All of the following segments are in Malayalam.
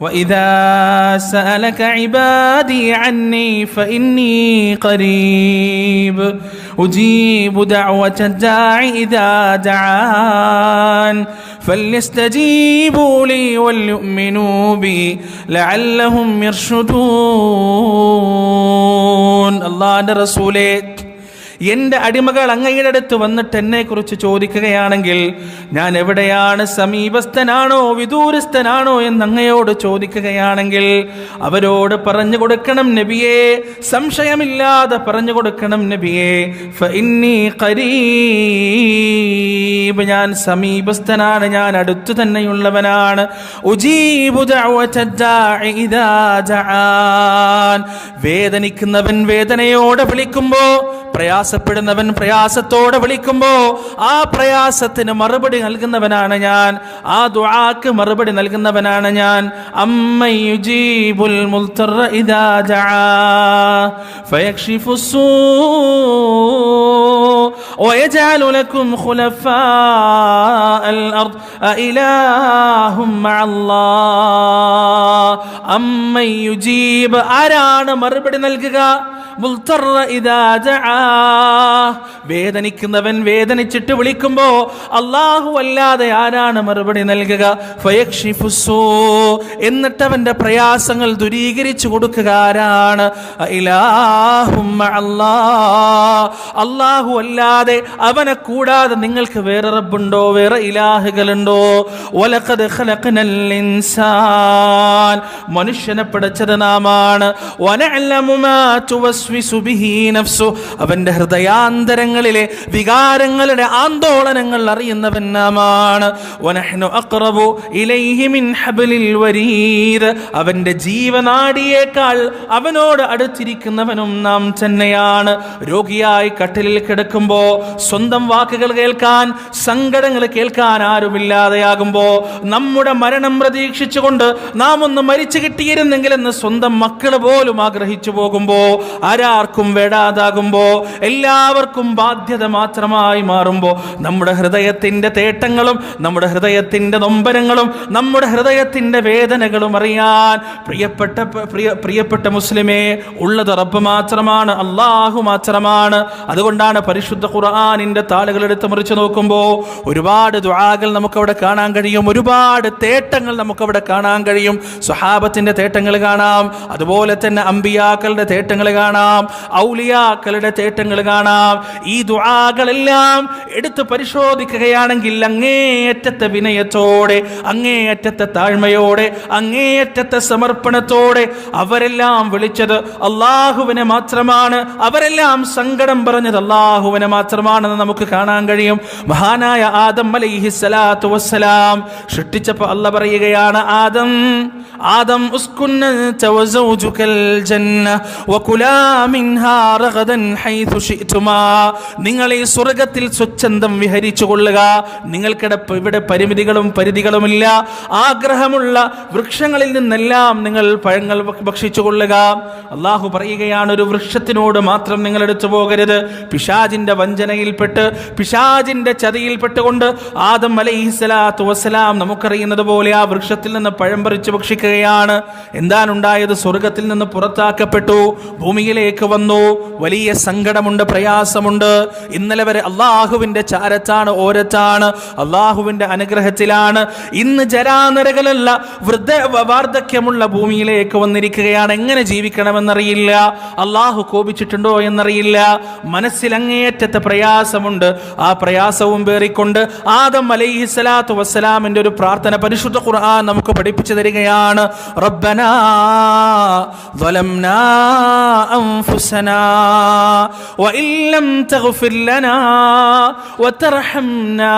وإذا سألك عبادي عني فإني قريب. أجيب دعوة الداع إذا دعان. فليستجيبوا لي وليؤمنوا بي لعلهم يرشدون. الله رسوله എന്റെ അടിമകൾ അങ്ങയുടെ അടുത്ത് വന്നിട്ട് എന്നെ കുറിച്ച് ചോദിക്കുകയാണെങ്കിൽ ഞാൻ എവിടെയാണ്? സമീപസ്ഥനാണോ? വിദൂരസ്ഥനാണോ? എന്ന് അങ്ങയോട് ചോദിക്കുകയാണെങ്കിൽ അവരോട് പറഞ്ഞു കൊടുക്കണം നബിയെ. സംശയമില്ലാതെ പറഞ്ഞു കൊടുക്കണം നബിയെ. ഞാൻ സമീപസ്ഥനാണ് ഞാൻ അടുത്തു തന്നെയുള്ളവനാണ്. വേദനിക്കുന്നവൻ വേദനയോടെ വിളിക്കുമ്പോ പ്രയാസപ്പെടുന്നവൻ പ്രയാസത്തോടെ വിളിക്കുമ്പോ ആ പ്രയാസത്തിന് മറുപടി നൽകുന്നവനാണ് ഞാൻ ആ ദുആക്ക് മറുപടി നൽകുന്നവനാണ് ഞാൻ അമ്മയുജീബുൽ മുൽത്തറ ഇദാ ദആ ഫയക്ഷിഫു ويجعل لكم خلفاء الأرض أإله مع الله أمن يجيب ആരാണ് മറുപടി നൽകുക മുൽത്തറ ഇദാ ദആ. വേദനിക്കുന്നവൻ വേദനിച്ചിട്ട് വിളിക്കുമ്പോ അള്ളാഹു അല്ലാതെ ആരാണ് മറുപടി നൽകുക. എന്നിട്ട് അവന്റെ പ്രയാസങ്ങൾ ദുരീകരിച്ചു കൊടുക്കുക ആരാണ്. അള്ളാഹു അല്ലാതെ അവനെ കൂടാതെ നിങ്ങൾക്ക് വേറെ റബ്ബുണ്ടോ? വേറെ ഇലാഹുകളുണ്ടോ? മനുഷ്യനെ പിടച്ചത് നാമാണ്. വനഅലമു മാ തുവസ്വിസു ബിഹി നഫ്സു. അവന്റെ ഹൃദയാന്തരങ്ങളിലെ വികാരങ്ങളുടെ ആന്തോളനങ്ങൾ അറിയുന്നവൻ നാമാണ്. അവന്റെ ജീവനാടിയേക്കാൾ അവനോട് അടുത്തിരിക്കുന്നവനും നാം തന്നെയാണ്. രോഗിയായി കട്ടിലിൽ കിടക്കുമ്പോ സ്വന്തം വാക്കുകൾ കേൾക്കാൻ സങ്കടങ്ങൾ കേൾക്കാൻ ആരുമില്ലാതെയാകുമ്പോ നമ്മുടെ മരണം പ്രതീക്ഷിച്ചുകൊണ്ട് നാം ഒന്ന് മരിച്ചു കിട്ടിയിരുന്നെങ്കിൽ എന്ന് സ്വന്തം മക്കൾ പോലും ആഗ്രഹിച്ചു പോകുമ്പോ ആരാർക്കും വേടാതാകുമ്പോ എല്ലാവർക്കും ബാധ്യത മാത്രമായി മാറുമ്പോൾ നമ്മുടെ ഹൃദയത്തിന്റെ തേട്ടങ്ങളും നമ്മുടെ ഹൃദയത്തിന്റെ നൊമ്പരങ്ങളും നമ്മുടെ ഹൃദയത്തിന്റെ വേദനകളും അറിയാൻ പ്രിയപ്പെട്ട പ്രിയ പ്രിയപ്പെട്ട മുസ്ലിമേ ഉള്ളത് റബ്ബ് മാത്രമാണ് അള്ളാഹു മാത്രമാണ്. അതുകൊണ്ടാണ് പരിശുദ്ധ ഖുർആാനിന്റെ താളുകൾ എടുത്ത് മുറിച്ച് നോക്കുമ്പോൾ ഒരുപാട് ദുആകൾ നമുക്കവിടെ കാണാൻ കഴിയും ഒരുപാട് തേട്ടങ്ങൾ നമുക്കവിടെ കാണാൻ കഴിയും. സ്വഹാബത്തിന്റെ തേട്ടങ്ങൾ കാണാം അതുപോലെ തന്നെ അമ്പിയാക്കളുടെ തേട്ടങ്ങൾ കാണാം. കാണാം. ഔലിയാക്കളുടെ തേട്ടങ്ങൾ കാണാം. ഈ ദുആകളെല്ലാം എടുത്ത് പരിശോധിക്കുകയാണെങ്കിൽ അങ്ങേയറ്റത്തെ വിനയത്തോടെ അങ്ങേയറ്റത്തെ താഴ്മയോടെ അങ്ങേയറ്റത്തെ സമർപ്പണത്തോടെ അവരെല്ലാം വിളിച്ചത് അള്ളാഹുവിനെ മാത്രമാണ്. അവരെല്ലാം സങ്കടം പറഞ്ഞത് അള്ളാഹുവിനെ മാത്രമാണെന്ന് നമുക്ക് കാണാൻ കഴിയും. മഹാനായ ആദം അലൈഹി സ്വലാത്തു വസ്സലാം സൃഷ്ടിച്ചപ്പോൾ അല്ല പറയുകയാണ് ആദം ആദം ഉസ്കുന്ന ജന്ന വകുലാ നിങ്ങൾ ഈ സ്വർഗത്തിൽ സ്വച്ഛന്തം വിഹരിച്ചു കൊള്ളുക. നിങ്ങൾക്കിടെ ഇവിടെ പരിമിതികളും പരിധികളുമില്ല. ആഗ്രഹമുള്ള വൃക്ഷങ്ങളിൽ നിന്നെല്ലാം നിങ്ങൾ പഴങ്ങൾ ഭക്ഷിച്ചു കൊള്ളുക. അള്ളാഹു പറയുകയാണ് ഒരു വൃക്ഷത്തിനോട് മാത്രം നിങ്ങൾ എടുത്തു പോകരുത്. പിശാജിന്റെ വഞ്ചനയിൽപ്പെട്ട് പിശാജിന്റെ ചതിയിൽപ്പെട്ടുകൊണ്ട് ആദം അലൈഹിസ്സലാത്തു വസ്സലാം നമുക്കറിയുന്നത് പോലെ ആ വൃക്ഷത്തിൽ നിന്ന് പഴം പറിച്ചു ഭക്ഷിക്കുകയാണ്. എന്താണ് ഉണ്ടായത്? സ്വർഗത്തിൽ നിന്ന് പുറത്താക്കപ്പെട്ടു. ഭൂമിയിലെ നിലയിലേക്ക് വന്നു. വലിയ സങ്കടമുണ്ട് പ്രയാസമുണ്ട്. ഇന്നലെ വരെ അള്ളാഹുവിന്റെ ചാരത്താണ് ഓരത്താണ് അള്ളാഹുവിന്റെ അനുഗ്രഹത്തിലാണ്. ഇന്ന് ജരാനരകളല്ല വൃദ്ധ വാർദ്ധക്യമുള്ള ഭൂമിയിലേക്ക് വന്നിരിക്കുകയാണ്. എങ്ങനെ ജീവിക്കണമെന്നറിയില്ല. അള്ളാഹു കോപിച്ചിട്ടുണ്ടോ എന്നറിയില്ല. മനസ്സിൽ അങ്ങേയറ്റത്തെ പ്രയാസമുണ്ട്. ആ പ്രയാസവും പേറിക്കൊണ്ട് ആദം അലൈഹി സ്വലാത്തു വസ്സലാമിന്റെ ഒരു പ്രാർത്ഥന പരിശുദ്ധ ഖുർആൻ നമുക്ക് പഠിപ്പിച്ചു തരികയാണ്. റബ്ബനാ أنفسنا وإن لم تغفر لنا وترحمنا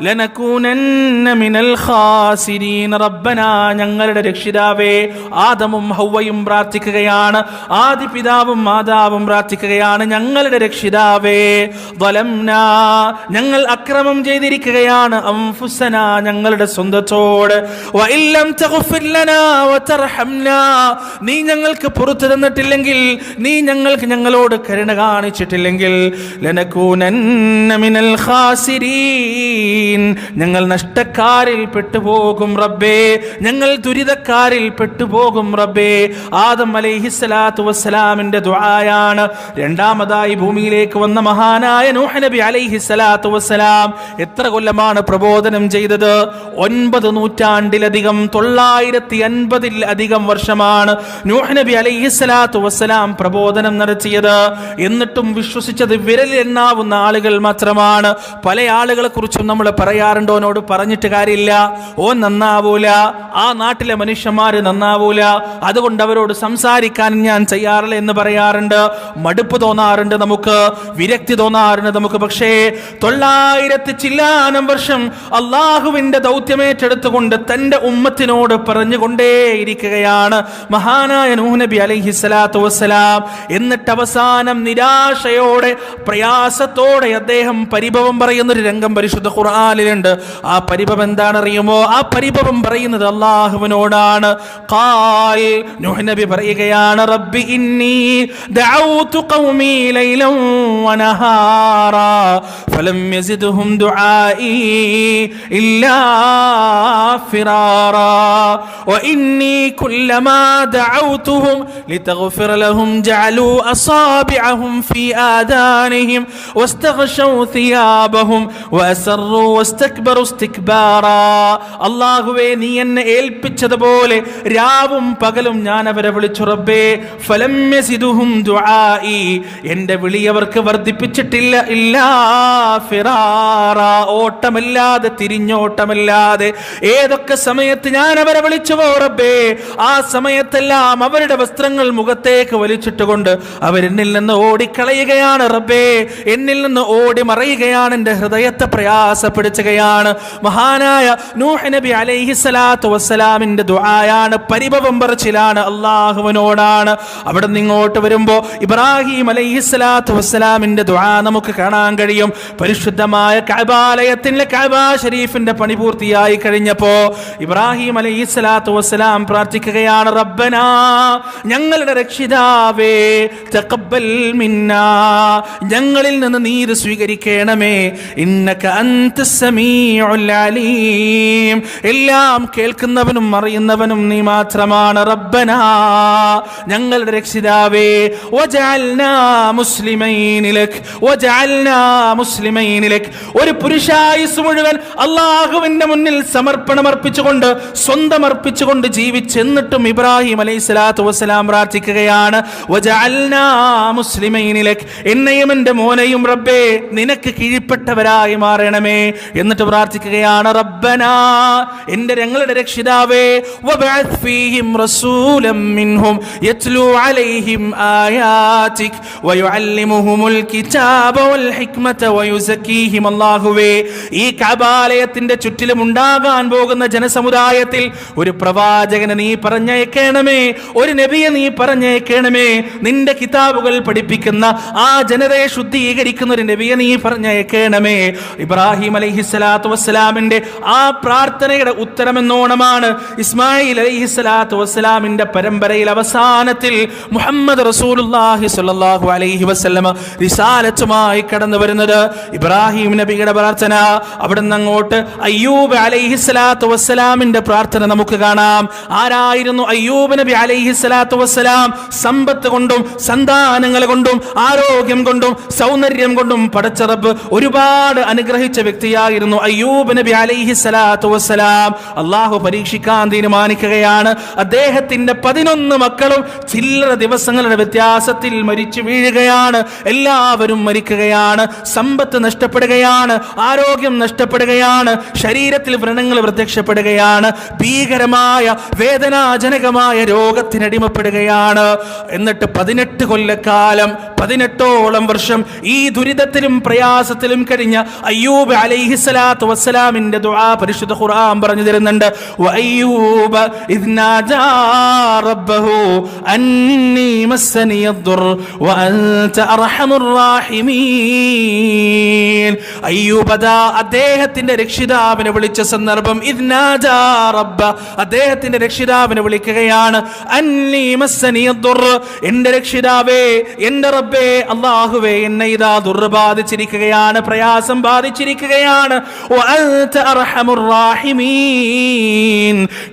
لنكونن من الخاسرين ربنا ഞങ്ങളുടെ രക്ഷിതാവേ ആദമും ഹൗവയും പ്രാർത്ഥിക്കുകയാണ് ആദി പിതാവും മാതാവും പ്രാർത്ഥിക്കുകയാണ് ഞങ്ങളുടെ രക്ഷിതാവേ വലംന ഞങ്ങൾ അക്രമം ചെയ്തിരിക്കുകയാണ് അംഫുസന ഞങ്ങളുടെ സ്വന്തത്തോട് വഇല്ലം തഗ്ഫിർ ലനാ വതർഹംനാ നീ ഞങ്ങൾക്ക് പുറത്തു തന്നിട്ടില്ലെങ്കിൽ നീ ഞങ്ങൾക്ക് ഞങ്ങളോട് കരുണ കാണിച്ചിട്ടില്ലെങ്കിൽ മിനൽ ഖാസിരീൻ. ഞങ്ങൾ നഷ്ടക്കാരിൽ പെട്ടുപോകും റബ്ബേ. ഞങ്ങൾ ദുരിതക്കാരിൽ പെട്ടുപോകും റബ്ബേ. ആദം അലൈഹിസ്സലാത്തു വസ്സലാമിന്റെ ദുആയാണ്. രണ്ടാമതായി ഭൂമിയിലേക്ക് വന്ന മഹാനായ നൂഹ് നബി അലൈഹിസ്സലാത്തു വസ്സലാം. എത്ര കൊല്ലമാണ് പ്രബോധനം ചെയ്തത്? ഒൻപത് നൂറ്റാണ്ടിലധികം തൊള്ളായിരത്തി അൻപതിൽ അധികം വർഷമാണ് നൂഹ് നബി അലൈഹിസ്സലാത്തു വസ്സലാം പ്രബോധനം നടത്തിയത്. എന്നിട്ടും വിശ്വസിച്ചത് വിരലെണ്ണാവുന്ന ആളുകൾ മാത്രമാണ്. പല ആളുകളെ കുറിച്ചും നമ്മൾ പറയാറുണ്ട്. ഓനോട് പറഞ്ഞിട്ട് കാര്യമില്ല. ഓ നന്നാവൂല. ആ നാട്ടിലെ മനുഷ്യന്മാർ നന്നാവൂല. അതുകൊണ്ട് അവരോട് സംസാരിക്കാൻ ഞാൻ ചെയ്യാറില്ല എന്ന് പറയാറുണ്ട്. മടുപ്പ് തോന്നാറുണ്ട് നമുക്ക്. വിരക്തി തോന്നാറുണ്ട് നമുക്ക്. പക്ഷേ തൊള്ളായിരത്തി ചില്ലാനം വർഷം അള്ളാഹുവിന്റെ ദൗത്യമേറ്റെടുത്തുകൊണ്ട് തന്റെ ഉമ്മത്തിനോട് പറഞ്ഞുകൊണ്ടേയിരിക്കുകയാണ് മഹാനായ നൂഹ് നബി അലൈഹി സ്വലാത്തു വസ്സലാം. എന്നിട്ട് അവസാനം നിരാശയോടെ പ്രയാസത്തോടെ അദ്ദേഹം പരിഭവം പറയുന്നൊരു രംഗം പരിശുദ്ധ ഖുർആാനിലുണ്ട്. ആ പരിഭവം എന്താണെന്നറിയുമോ? ആ പരിഭവം പറയുന്നത് അള്ളാഹുവിനോടാണ്. നബി പറയുകയാണ് റബ്ബി ഇന്നി ദഅൗതു ലൈലൻ ഫലം ദുആഇ ഇല്ലാ لهم جعلوا أصابعهم في آذانهم واستغشوا ثيابهم وأسروا واستكبروا استكبارا അള്ളാഹുവേ നീ എന്നെ ഏൽപ്പിച്ചതുപോലെ രാവും പകലും ഞാൻ അവരെ വിളിച്ചു റബ്ബേ ഫലം യസിദുഹും ദുആഇ എന്റെ വിളി അവർക്ക് വർദ്ധിപ്പിച്ചിട്ടില്ല ഇല്ലാ ഫിറാറ ഓട്ടമില്ലാതെ തിരിഞ്ഞോട്ടമില്ലാതെ ഏതൊക്കെ സമയത്ത് ഞാൻ അവരെ വിളിച്ചുവോ റബ്ബേ ആ സമയത്തെല്ലാം അവരുടെ വസ്ത്രങ്ങൾ മുഖത്തേക്ക് വലിച്ചിട്ടുകൊണ്ട് അവരെന്നിൽ നിന്ന് ഓടിക്കളയുകയാണ് റബ്ബേ. എന്നിൽ നിന്ന് ഓടി മറയുകയാണ് എന്റെ ഹൃദയത്തെ പ്രയാസപ്പെടുത്തുകയാണ്. മഹാനായ നൂഹ് നബി അലൈഹി സ്വലാത്തു വസ്സലാമിന്റെ ദുആയാണ് പരിഭവം പറച്ചിലാണ് അള്ളാഹുവിനോടാണ് അവിടെ നിന്ന് ഇങ്ങോട്ട് വരുമ്പോൾ ഇബ്രാഹിം അലൈഹി സ്വലാത്തു വസ്സലാമിന്റെ ദുആ നമുക്ക് കാണാൻ കഴിയും. പരിശുദ്ധമായ കബാലയത്തിന്റെ കഅബ ഷരീഫിന്റെ പണി പൂർത്തിയായി കഴിഞ്ഞപ്പോൾ ഇബ്രാഹിം അലൈഹി സ്വലാത്തു വസ്സലാം പ്രാർത്ഥിക്കുകയാണ് റബ്ബനാ ഞങ്ങളുടെ രക്ഷിതാവേ തഖബ്ബൽ മിന്നാ. ഞങ്ങളിൽ നിന്ന് നീ ഇത് സ്വീകരിക്കണമേ. ഇന്നക അന്ത സമീഉൽ അലീം. എല്ലാം കേൾക്കുന്നവനും അറിയുന്നവനും നീ മാത്രമാണ് റബ്ബനാ. ഞങ്ങളുടെ രക്ഷിതാവേ വജഅൽനാ മുസ്ലിമൈൻ ലക് വജഅൽനാ മുസ്ലിമൈൻ ലക്. ഒരു പുരുഷായുസ് മുഴുവൻ അള്ളാഹുവിന്റെ മുന്നിൽ സമർപ്പണം അർപ്പിച്ചുകൊണ്ട് സ്വന്തം അർപ്പിച്ചുകൊണ്ട് ജീവിച്ചെന്നിട്ടും ഇബ്രാഹിം അലൈഹി സ്വലാത്തു വസ്സലാം പ്രാർത്ഥിക്കുകയാണ്. എന്നെയും എന്റെ മോനെയും റബ്ബേ നിനക്ക് കീഴ്പ്പെട്ടവരായി മാറണമേ എന്നിട്ട് പ്രാർത്ഥിക്കുകയാണ് റബ്ബനാ എന്റെ ഞങ്ങളുടെ രക്ഷിതാവേ ഈ കഅബാലയത്തിന്റെ ചുറ്റിലും ഉണ്ടാകാൻ പോകുന്ന ജനസമുദായത്തിൽ ഒരു പ്രവാചകനെ നീ പറഞ്ഞയക്കണമേ ഒരു നബിയെ നീ പറഞ്ഞയക്കണമേ നിന്റെ കിതാബുകൾ പഠിപ്പിക്കുന്ന ആ ജനതയെ ശുദ്ധീകരിക്കുന്ന ഒരു നബിയെ നീ പറഞ്ഞേക്കണമേ ഇബ്രാഹിം അലൈഹിസ്സലാത്തു വസ്സലാമിന്റെ ആ പ്രാർത്ഥനയുടെ ഉത്തരമെന്നോണമാണ് ഇസ്മായിൽ അലൈഹിസ്സലാത്തു വസ്സലാമിന്റെ പരമ്പരയിൽ അവസാനത്തിൽ മുഹമ്മദ് റസൂലുള്ളാഹി സ്വല്ലല്ലാഹു അലൈഹി വസല്ലമ റിസാലത്തുമായി കടന്നു വരുന്നത്. ഇബ്രാഹിം നബിയുടെ പ്രാർത്ഥന അവിടുന്ന് അങ്ങോട്ട് അയ്യൂബ് അലൈഹിസ്സലാത്തു വസ്സലാമിന്റെ പ്രാർത്ഥന നമുക്ക് കാണാം. ആരായിരുന്നു അയ്യൂബ് നബി അലൈഹിസ്സലാത്തു വസ്സലാം? സമ്പത്ത് കൊണ്ടും സന്താനങ്ങൾ കൊണ്ടും ആരോഗ്യം കൊണ്ടും സൗന്ദര്യം കൊണ്ടും പടച്ചറബ് ഒരുപാട് അനുഗ്രഹിച്ച വ്യക്തിയായിരുന്നു അയ്യൂബ് നബി അലൈഹി സ്വലാത്തു വസ്സലാം. അള്ളാഹു പരീക്ഷിക്കാൻ തീരുമാനിക്കുകയാണ്. അദ്ദേഹത്തിന്റെ പതിനൊന്ന് മക്കളും ചില്ലറ ദിവസങ്ങളുടെ വ്യത്യാസത്തിൽ മരിച്ചു വീഴുകയാണ്. എല്ലാവരും മരിക്കുകയാണ്. സമ്പത്ത് നഷ്ടപ്പെടുകയാണ്. ആരോഗ്യം നഷ്ടപ്പെടുകയാണ്. ശരീരത്തിൽ വ്രണങ്ങൾ പ്രത്യക്ഷപ്പെടുകയാണ്. ഭീകരമായ വേദനാജനകമായ രോഗത്തിനടിമപ്പെടുകയാണ്. എന്നിട്ട് പതിനെട്ട് കൊല്ലക്കാലം പതിനെട്ടോളം വർഷം ഈ ദുരിതത്തിലും പ്രയാസത്തിലും കഴിഞ്ഞ അയ്യൂബ് അലൈഹിസ്സലാത്തു വസ്സലാമിന്റെ ദുആ പരിശുദ്ധ ഖുർആൻ പറഞ്ഞു തരുന്നുണ്ട്. വഅയ്യൂബ ഇദ്നാജാ റബ്ബഹു അന്നി മസ്സനിയദ്ദുർ വഅൻത അർഹമുർ റാഹിമീൻ. അയ്യൂബ അദ്ദേഹത്തിന്റെ രക്ഷിതാവിനെ വിളിച്ച സന്ദർഭം ഇദ്നാജാ റബ്ബ അദ്ദേഹത്തിന്റെ രക്ഷിതാവിനെ വിളിക്കുകയാണ്. അന്നി മസ്സനിയദ്ദുർ എന്റെ രക്ഷിതാവേ എന്റെ റബ്ബേ അള്ളാഹുവേ എന്നെ ഇതാ ദുർബാധിച്ചിരിക്കുകയാണ് പ്രയാസം ബാധിച്ചിരിക്കുകയാണ്.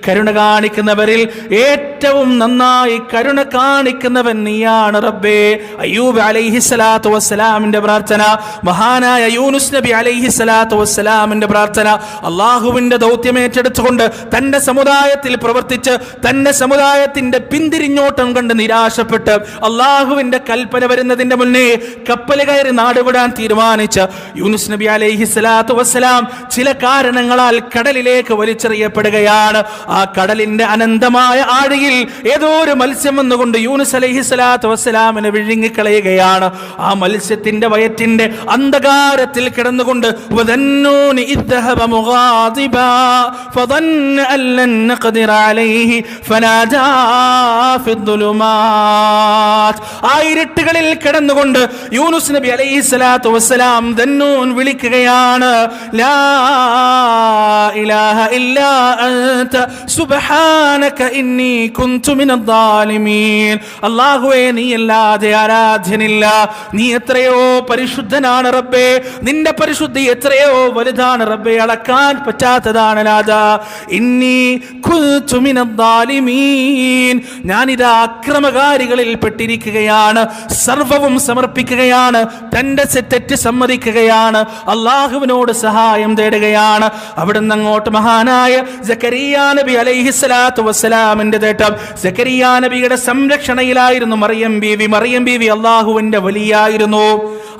കരുണ കാണിക്കുന്നവരിൽ ഏറ്റവും നന്നായി കരുണ കാണിക്കുന്നവൻ നീയാണ് റബ്ബേ. അയ്യൂബ് അലൈഹി സ്വലാത്തു വസ്സലാമിന്റെ പ്രാർത്ഥന മഹാനായ യൂനുസ് നബി അലൈഹി സ്വലാത്തു വസ്സലാമിന്റെ പ്രാർത്ഥന അള്ളാഹുവിന്റെ ദൗത്യം ഏറ്റെടുത്തുകൊണ്ട് തന്റെ സമുദായത്തിൽ പ്രവർത്തിച്ച് തന്റെ സമുദായത്തിന്റെ പിന്തിരിഞ്ഞോട്ടം കണ്ട് നിരാശ നിരാശപ്പെട്ട് അള്ളാഹുവിന്റെ കൽപ്പന വരുന്നതിന്റെ മുന്നേ കപ്പൽ കയറി നാടുവിടാൻ തീരുമാനിച്ച യൂനുസ് നബി അലൈഹി സ്വലാത്തു വസ്സലാം ചില കാരണങ്ങളാൽ കടലിലേക്ക് വലിച്ചെറിയപ്പെടുകയാണ് ആ കടലിന്റെ അനന്തമായ ആഴിയിൽ ഏതോ ഒരു മത്സ്യം വന്നുകൊണ്ട് യൂനുസ് അലൈഹി സ്വലാത്തു വസ്സലാമിനെ വിഴുങ്ങിക്കളയുകയാണ് ആ മത്സ്യത്തിന്റെ വയറ്റിന്റെ അന്ധകാരത്തിൽ കിടന്നുകൊണ്ട് വദന്നൂനി ഇദ്ദഹബ മുഗാദിബാ فظن أن لن نقدر عليه فنادى في الظلمات ആ ഇരുട്ടുകളിൽ കിടന്നുകൊണ്ട് യൂനുസ് നബി അലൈഹി സ്വലാത്തു വസ്സലാം ദന്നൂൻ വിളിക്കുകയാണ് ലാ ഇലാഹ അൻത സുബ്ഹാനക ഇന്നി അല്ലാഹുവേ നീ അല്ലാതെ ആരാധ്യനില്ല. നീ എത്രയോ പരിശുദ്ധനാണ് റബ്ബേ. നിന്റെ പരിശുദ്ധി എത്രയോ വലുതാണ് റബ്ബേ. അളക്കാൻ പറ്റാത്തതാണ് രാജ ഇന്നി കുൻതു അക്രമകാരികളിൽ പെട്ടിരിക്കുകയാണ്. സർവവും സമർപ്പിക്കുകയാണ്. തന്റെ തെറ്റ് സമ്മതിക്കുകയാണ്. അള്ളാഹുവിനോട് സഹായം തേടുകയാണ്. അവിടുന്ന് അങ്ങോട്ട് മഹാനായ സക്കരിയ നബി അലൈഹിസ്സലാത്തു വസ്സലാമിന്റെ തേട്ടം. സക്കരിയ നബിയുടെ സംരക്ഷണയിലായിരുന്നു മറിയം ബീവി. മറിയം ബീവി അള്ളാഹുവിന്റെ വലിയായിരുന്നു.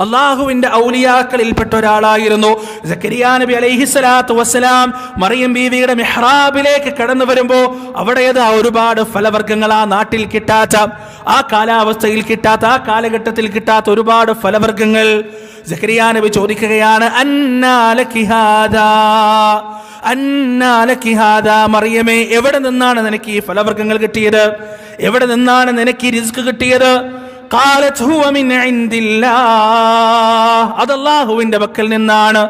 അള്ളാഹുവിന്റെ ഔലിയാക്കളിൽപ്പെട്ട ഒരാളായിരുന്നു. സക്കരിയ നബി അലൈഹി സ്വലാത്തു വസ്സലാം മറിയം ബീവിയുടെ മെഹ്റാബിലേക്ക് കടന്നു വരുമ്പോ അവിടെ ഒരുപാട് ഫലവർഗങ്ങൾ ആ നാട്ടിൽ കിട്ടാത്ത ആ കാലാവസ്ഥയിൽ കിട്ടാത്ത ആ കാലഘട്ടത്തിൽ കിട്ടാത്ത ഒരുപാട് ഫലവർഗങ്ങൾ സക്കരിയ നബി ചോദിക്കുകയാണ് മറിയമേ എവിടെ നിന്നാണ് നിനക്ക് ഈ ഫലവർഗങ്ങൾ കിട്ടിയത്? എവിടെ നിന്നാണ് നിനക്ക് ഈ റിസ്ക് കിട്ടിയത്? അതല്ലാഹുവിന്റെ പക്കൽ നിന്നാണ്.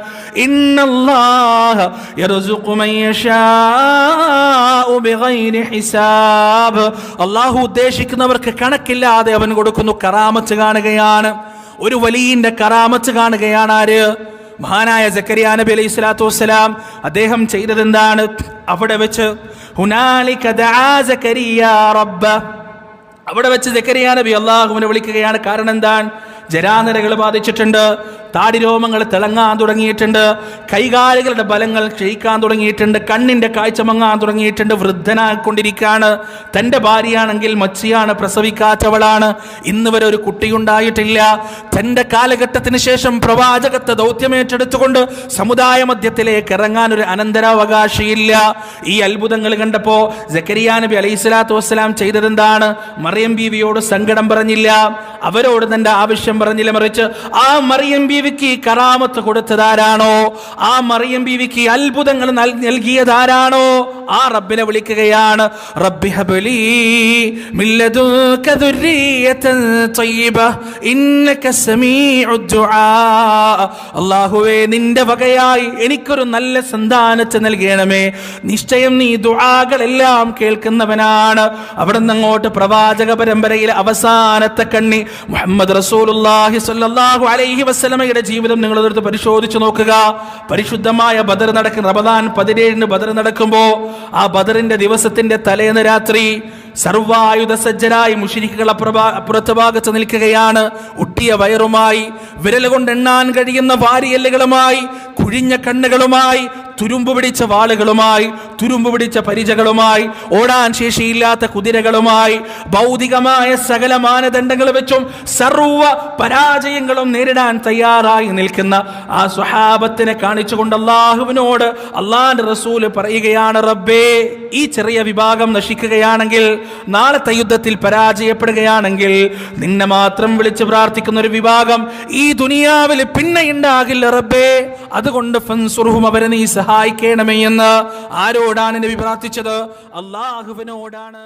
അള്ളാഹു ഉദ്ദേശിക്കുന്നവർക്ക് കണക്കില്ലാതെ അവൻ കൊടുക്കുന്നു കറാമത്ത് കാണുകയാണ്. ഒരു വലിയന്റെ കറാമത്ത് കാണുകയാണ് ആര്? മഹാനായ ജക്കരിയ നബി അലൈഹി സ്വലാത്തു വസ്സലാം അദ്ദേഹം ചെയ്തതെന്താണ്? അവിടെ വെച്ച് ഹുനാലിക്ക അവിടെ വെച്ച് ജക്കരിയ നബി അള്ളാഹുവിനെ വിളിക്കുകയാണ്. കാരണം എന്താണ്? ജരാനരകൾ ബാധിച്ചിട്ടുണ്ട്. താടിരോമങ്ങൾ തിളങ്ങാൻ തുടങ്ങിയിട്ടുണ്ട്. കൈകാലുകളുടെ ബലങ്ങൾ ക്ഷയിക്കാൻ തുടങ്ങിയിട്ടുണ്ട്. കണ്ണിന്റെ കാഴ്ച മങ്ങാൻ തുടങ്ങിയിട്ടുണ്ട്. വൃദ്ധനായിക്കൊണ്ടിരിക്കുകയാണ് തന്റെ ഭാര്യയാണെങ്കിൽ മച്ചിയാണ് പ്രസവിക്കാത്തവളാണ്. ഇന്ന് വരെ ഒരു കുട്ടിയുണ്ടായിട്ടില്ല തന്റെ കാലഘട്ടത്തിന് ശേഷം പ്രവാചകത്വ ദൗത്യമേറ്റെടുത്തുകൊണ്ട് സമുദായ മധ്യത്തിലേക്ക് ഇറങ്ങാൻ ഒരു അനന്തരാവകാശിയില്ല. ഈ അത്ഭുതങ്ങൾ കണ്ടപ്പോൾ ജക്കരിയ നബി അലൈഹി സ്വലാത്തു വസ്സലാം ചെയ്തതെന്താണ്? മറിയം ബീവിയോട് സങ്കടം പറഞ്ഞില്ല. അവരോട് തന്റെ ആവശ്യം പറഞ്ഞില്ല. മറിച്ച് ആ മറിയം ബീവിക്ക് കറാമത്ത് കൊടുത്തതാരാണോ? ആ മറിയം ബീവിക്ക് അത്ഭുതങ്ങൾ നൽകിയതാരാണോ? ആ റബ്ബിനെ വിളിക്കുകയാണ്. റബ്ബി അല്ലാഹുവേ നിന്റെ വകയായി എനിക്കൊരു നല്ല സന്താനത്തെ നൽകണമേ. നിശ്ചയം നീ ദുആകളെല്ലാം കേൾക്കുന്നവനാണ്. അവിടെ അങ്ങോട്ട് പ്രവാചക പരമ്പരയിലെ അവസാനത്തെ കണ്ണി. മുഹമ്മദ് റസൂലുള്ളാഹി സ്വല്ലല്ലാഹു അലൈഹി വസല്ലമയുടെ ജീവിതം നിങ്ങൾ എടുത്ത് പരിശോധിച്ചു നോക്കുക. പരിശുദ്ധമായ ബദർ നടക്കുന്ന റമദാൻ പതിനേഴിന് ബദർ നടക്കുമ്പോ ആ ബദറിന്റെ ദിവസത്തിന്റെ തലേന്ന് രാത്രി സർവായുധ സജ്ജരായി മുഷിരിക്കുകൾ അപ്പുറത്ത് ഭാഗത്ത് നിൽക്കുകയാണ്. ഒട്ടിയ വയറുമായി വിരലുകൊണ്ട് എണ്ണാൻ കഴിയുന്ന വാരിയല്ലുകളുമായി കുഴിഞ്ഞ കണ്ണുകളുമായി തുരുമ്പ് പിടിച്ച വാളുകളുമായി തുരുമ്പ് പിടിച്ച പരിചകളുമായി ഓടാൻ ശേഷിയില്ലാത്ത കുതിരകളുമായി ഭൗതികമായ സകല മാനദണ്ഡങ്ങൾ വെച്ചും സർവ പരാജയങ്ങളും നേരിടാൻ തയ്യാറായി നിൽക്കുന്ന ആ സ്വഹാബത്തിനെ കാണിച്ചുകൊണ്ട് അള്ളാഹുവിനോട് അള്ളാന്റെ റസൂൽ പറയുകയാണ് റബ്ബേ ഈ ചെറിയ വിഭാഗം നശിക്കുകയാണെങ്കിൽ നാളത്തെ യുദ്ധത്തിൽ പരാജയപ്പെടുകയാണെങ്കിൽ നിന്നെ മാത്രം വിളിച്ച് പ്രാർത്ഥിക്കുന്ന ഒരു വിഭാഗം ഈ ദുനിയാവിൽ പിന്നെ ഉണ്ടാകില്ല റബ്ബേ. അതുകൊണ്ട് ഫൻസുറുഹും അവരെ നീ സഹായിക്കണമേ എന്ന് ആരോടാണ് നബി പ്രാർത്ഥിച്ചത് അള്ളാഹുവിനോടാണ്